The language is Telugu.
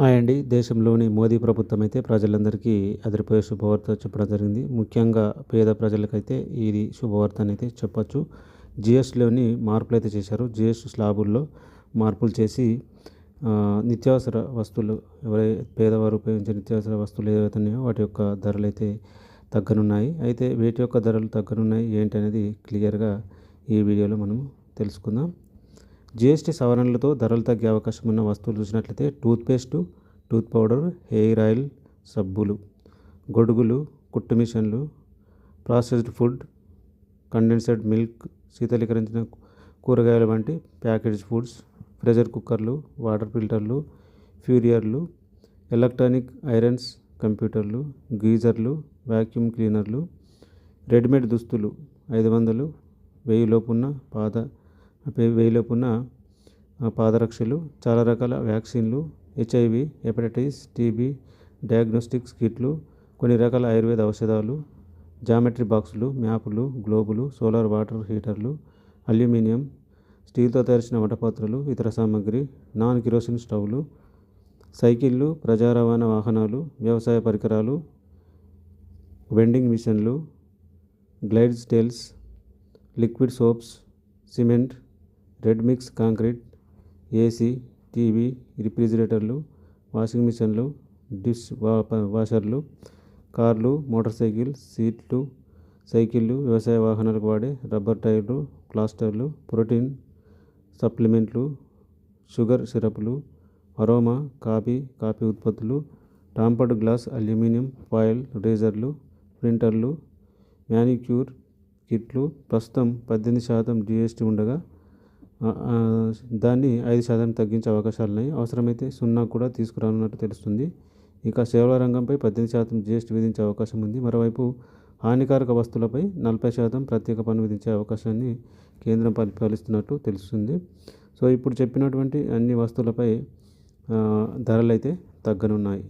హాయ్ అండి. దేశంలోని మోదీ ప్రభుత్వం అయితే ప్రజలందరికీ అదిరిపోయే శుభవార్త చెప్పడం జరిగింది. ముఖ్యంగా పేద ప్రజలకైతే ఇది శుభవార్త అని అయితే చెప్పచ్చు. జిఎస్టీలోని మార్పులు అయితే చేశారు. జిఎస్టీ స్లాబుల్లో మార్పులు చేసి నిత్యావసర వస్తువులు ఎవరై పేదవారు ఉపయోగించే నిత్యావసర వస్తువులు ఏవైతే ఉన్నాయో వాటి యొక్క ధరలు అయితే తగ్గనున్నాయి. అయితే వీటి యొక్క ధరలు తగ్గనున్నాయి ఏంటి అనేది క్లియర్గా ఈ వీడియోలో మనం తెలుసుకుందాం. జిఎస్టీ సవరణలతో ధరలు తగ్గే అవకాశం ఉన్న వస్తువులు చూసినట్లయితే toothpaste tooth powder hair oil సబ్బులు గొడుగులు కుట్టు మిషన్లు ప్రాసెస్డ్ ఫుడ్ కండెన్సెడ్ మిల్క్ శీతలీకరించిన కూరగాయల వంటి ప్యాకేజ్ ఫుడ్స్ ప్రెషర్ కుక్కర్లు వాటర్ ఫిల్టర్లు ఫ్యూరియర్లు ఎలక్ట్రానిక్ ఐరన్స్ కంప్యూటర్లు గీజర్లు వ్యాక్యూమ్ క్లీనర్లు రెడీమేడ్ దుస్తులు ఐదు వందలు వెయ్యి లోపున్న పాద పాదరక్షలు చాలా రకాల వ్యాక్సిన్లు హెచ్ఐవి హెపటైటిస్ టీబీ డయాగ్నోస్టిక్స్ కిట్లు కొన్ని రకాల ఆయుర్వేద ఔషధాలు జామెట్రీ బాక్సులు మ్యాపులు గ్లోబులు సోలార్ వాటర్ హీటర్లు అల్యూమినియం స్టీల్తో తయారు వటపాత్రలు ఇతర సామాగ్రి నాన్ కిరోసిన్ స్టవ్లు సైకిళ్ళు ప్రజా రవాణా వాహనాలు వ్యవసాయ పరికరాలు వెండింగ్ మిషన్లు గ్లైడ్స్ tiles liquid soaps cement ready mix concrete AC TV రిఫ్రిజిరేటర్లు washing మిషన్లు డిష్ వా- వాషర్లు కార్లు మోటార్ సైకిల్ సీట్లు సైకిళ్ళు వ్యవసాయ వాహనాలకు వాడే రబ్బర్ టైర్లు ప్లాస్టర్లు ప్రోటీన్ సప్లిమెంట్లు షుగర్ సిరప్లు అరోమా కాఫీ కాఫీ ఉత్పత్తులు టాంపర్డ్ గ్లాస్ అల్యూమినియం ఫాయిల్ రేజర్లు ప్రింటర్లు మ్యానిక్యూర్ కిట్లు ప్రస్తుతం పద్దెనిమిది శాతం జిఎస్టీ ఉండగా దాన్ని ఐదు శాతం తగ్గించే అవకాశాలు ఉన్నాయి. అవసరమైతే సున్నా కూడా తీసుకురానున్నట్టు తెలుస్తుంది. ఇక సేవల రంగంపై పద్దెనిమిది శాతం జిఎస్టీ విధించే అవకాశం ఉంది. మరోవైపు హానికారక వస్తువులపై నలభై శాతం ప్రత్యేక పన్ను విధించే అవకాశాన్ని కేంద్రం పరిపాలిస్తున్నట్టు తెలుస్తుంది. సో ఇప్పుడు చెప్పినటువంటి అన్ని వస్తువులపై ధరలు అయితే తగ్గనున్నాయి.